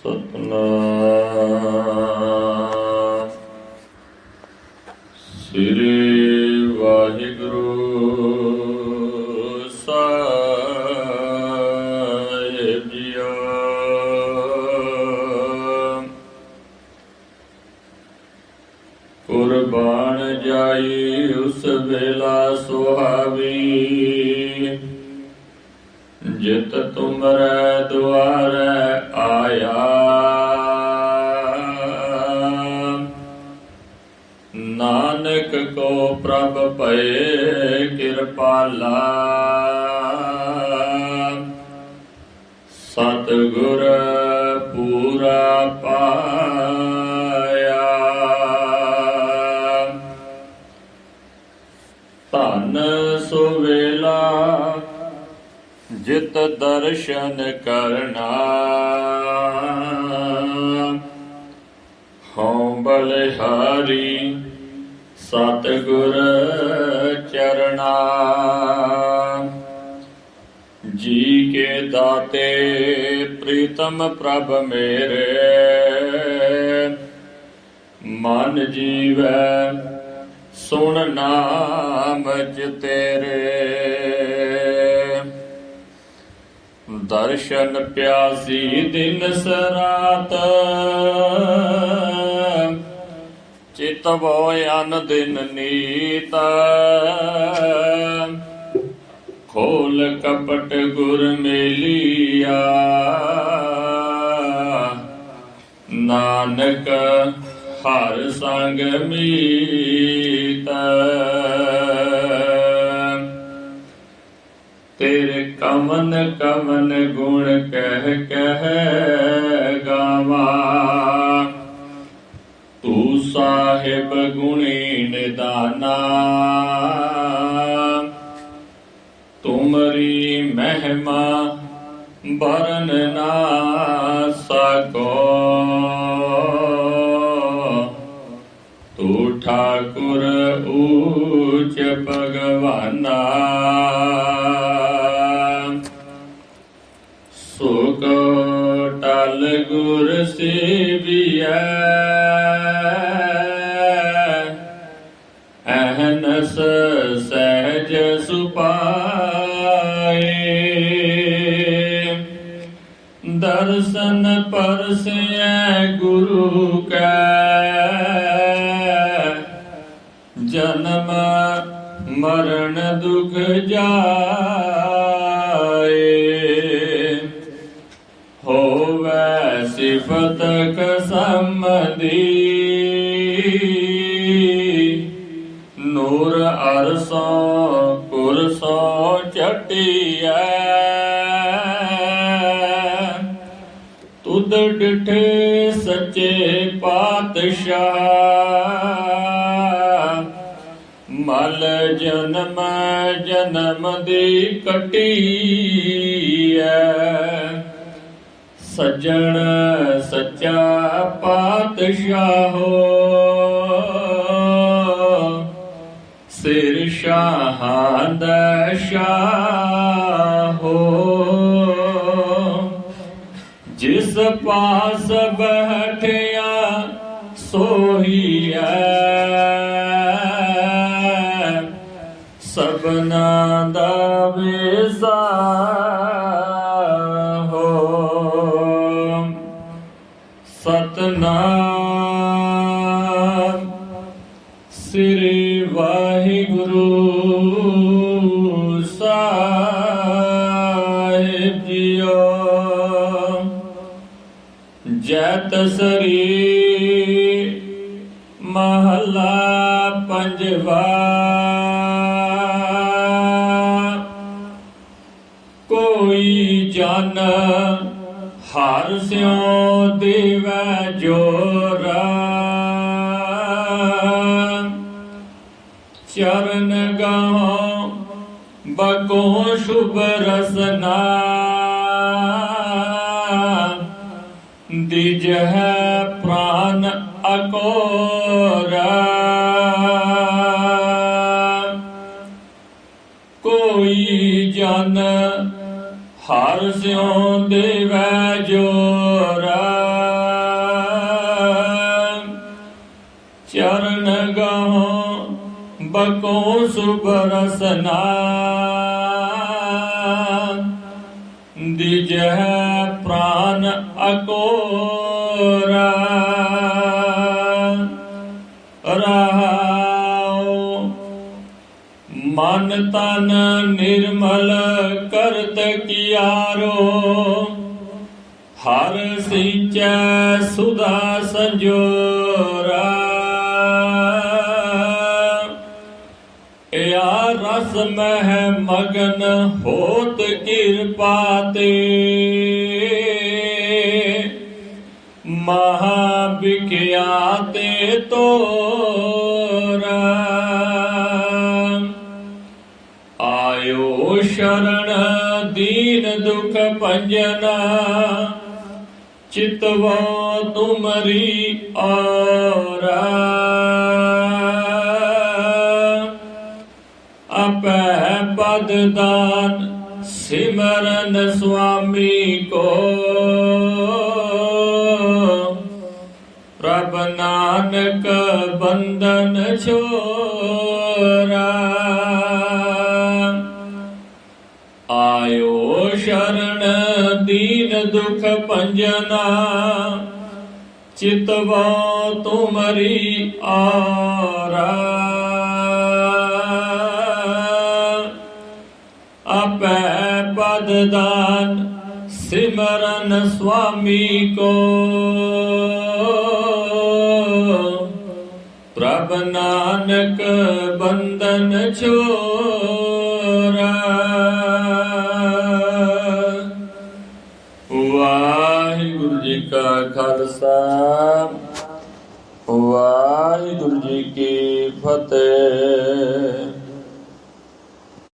ਸਤਨਾਮ। ਜਿਤ ਤੁਮਰੈ ਦੁਆਰੈ ਆਇਆ। ਨਾਨਕ ਕੋ ਪ੍ਰਭ ਭਏ ਕਿਰਪਾਲਾ। ਸਤਗੁਰ ਪੂਰਾ ਪਾਇਆ। ਧਨ ਸੁਵੇਲਾ ਜਿਤ ਦਰਸ਼ਨ ਕਰਨਾ। ਹਉ ਬਲਿਹਾਰੀ ਸਤ ਗੁਰ ਚਰਣਾ। ਜੀ ਕੇ ਦਾਤੇ ਪ੍ਰੀਤਮ ਪ੍ਰਭ ਮੇਰੇ। ਮਨ ਜੀਵੈ, ਸੁਣ ਨਾਮ ਜ ਤੇਰੇ। ਦਰਸ਼ਨ ਪਿਆਸੀ ਦਿਨ ਸਰਾਤ। ਚਿਤ ਭੋਇ ਅਨ ਦਿਨ ਨੀਤ। ਖੋਲ ਕਪਟ ਗੁਰ ਮੇਲੀਆ। ਨਾਨਕ ਹਰ ਸੰਗ ਮੀਤ। ਤੇਰੇ कमन कमन गुण कह कह गावा। तू साहेब गुणीन दाना तुमरी महिमा बरन ना सको। तू ठाकुर ऊच भगवाना। ਸੁਖ ਟਲ ਗੁਰ ਸੇਵੀਐ। ਅਹਨਸ ਸਹਿਜ ਸੁਪਾਏ। ਦਰਸ਼ਨ ਪਰਸੈ ਗੁਰੂ ਕੈ। ਜਨਮ ਮਰਨ ਦੁਖ ਜਾਏ। ਹੋਵੇ ਸਿਫਤ ਕਸਮਦੀ ਨੂਰ ਅਰਸੋਂ ਕੁਰਸੋਂ ਚਟਿਐ ਤੁਧ ਡਿਠੇ ਸੱਚੇ ਪਾਤਸ਼ਾਹ ਮਲ ਜਨਮ ਜਨਮ ਦੀ ਕਟੀਐ ਸੱਜਣ ਸੱਚਾ ਪਾਤਸ਼ਾਹੋ। ਸਿਰ ਸ਼ਾਹਾਂ ਦਾ ਸ਼ਾਹੋ। ਜਿਸ ਪਾਸ ਬੈਠਿਆ ਸੋਹੀਐ ਸਬਨਾ ਦਾ ਵੇਜ਼ਾ ਸਤਨਾਮ। ਸ੍ਰੀ ਵਾਹਿਗੁਰੂ ਸਾਹਿਬ ਜੀਓ। ਜੈਤ ਸਰੀ ਮਹਲਾ ਪੰਜਵਾ। ਕੋਈ ਜਾਣਾ ਹਰ ਸਿਉ ਦੇਵੈ ਜੋਰਾ ਚਰਨ ਗਾਉ ਬਕੋ ਸ਼ੁਭ ਰਸਨਾ। ਦਿਜ ਹੈ ਪ੍ਰਾਨ ਅਕੋਰਾ। ਕੋਈ ਜਨ ਹਰ ਸਿਉ ਦੇਵੈ ਜੋਰ ਚਰਨ ਗਾਉ ਬਕੋ ਸੁਬਰਸਨਾ ਦਿਜਹ ਪ੍ਰਾਨ ਅਕੋਰਾ। ਮਨ ਤਨ ਨਿਰਮਲ ਕਰਤ ਕੀਆਰੋ। ਹਰ ਸਿੰਚੈ ਸੁਧਾ ਸੰਜੋਰਾ। ਇਆ ਰਸ ਮਹਿ ਮਗਨ ਹੋਤ ਕਿਰਪਾ ਤੇ। ਮਹਾ ਵਿਖਿਆਤੇ ਤੋ ਦੁਖ ਭੰਜਨਾ ਤੁਮਰੀ ਔਰਾ ਆਪੈ ਪਦ ਦਾਨ ਸਿਮਰਨ ਸੁਆਮੀ ਕੋ। ਪ੍ਰਭ ਨਾਨਕ ਬੰਧਨ ਛੋਰਾ। ਦੁਖ ਭੰਜਨਾ ਚਿਤਵੋ ਤੁਮਰੀ ਆਰਾ। ਆਪੈ ਪਦ ਦਾਨ ਸਿਮਰਨ ਸੁਆਮੀ ਕੋ। ਪ੍ਰਭ ਨਾਨਕ ਬੰਧਨ ਛੋਰਾ ਕਾ ਖਾਲਸਾ